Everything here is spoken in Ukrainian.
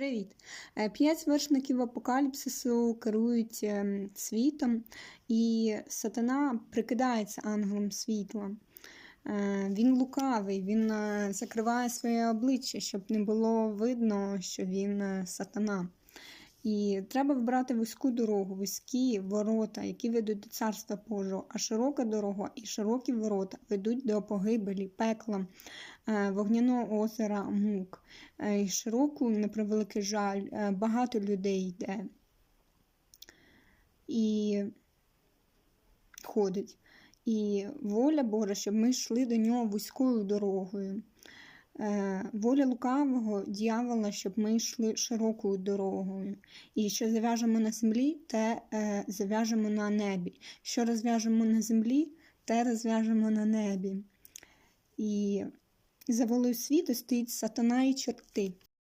Привіт! Е, П'ять вершників апокаліпсису керують ем, світом, і сатана прикидається ангелом світла. Е, Він лукавий, він е, закриває своє обличчя, щоб не було видно, що він сатана. І треба вибрати вузьку дорогу, вузькі ворота, які ведуть до царства Божого, а широка дорога і широкі ворота ведуть до погибелі, пекла, е, вогняного озера мук. Е, І широку, на превеликий жаль, е, багато людей йде і ходить. І воля Божа, щоб ми йшли до нього вузькою дорогою. Е, Воля лукавого дьявола, щоб ми йшли широкою дорогою. І що зав'яжемо на землі, те е, зав'яжемо на небі. Що розв'яжемо на землі, те розв'яжемо на небі. І за волею світу стоїть сатана і чорти.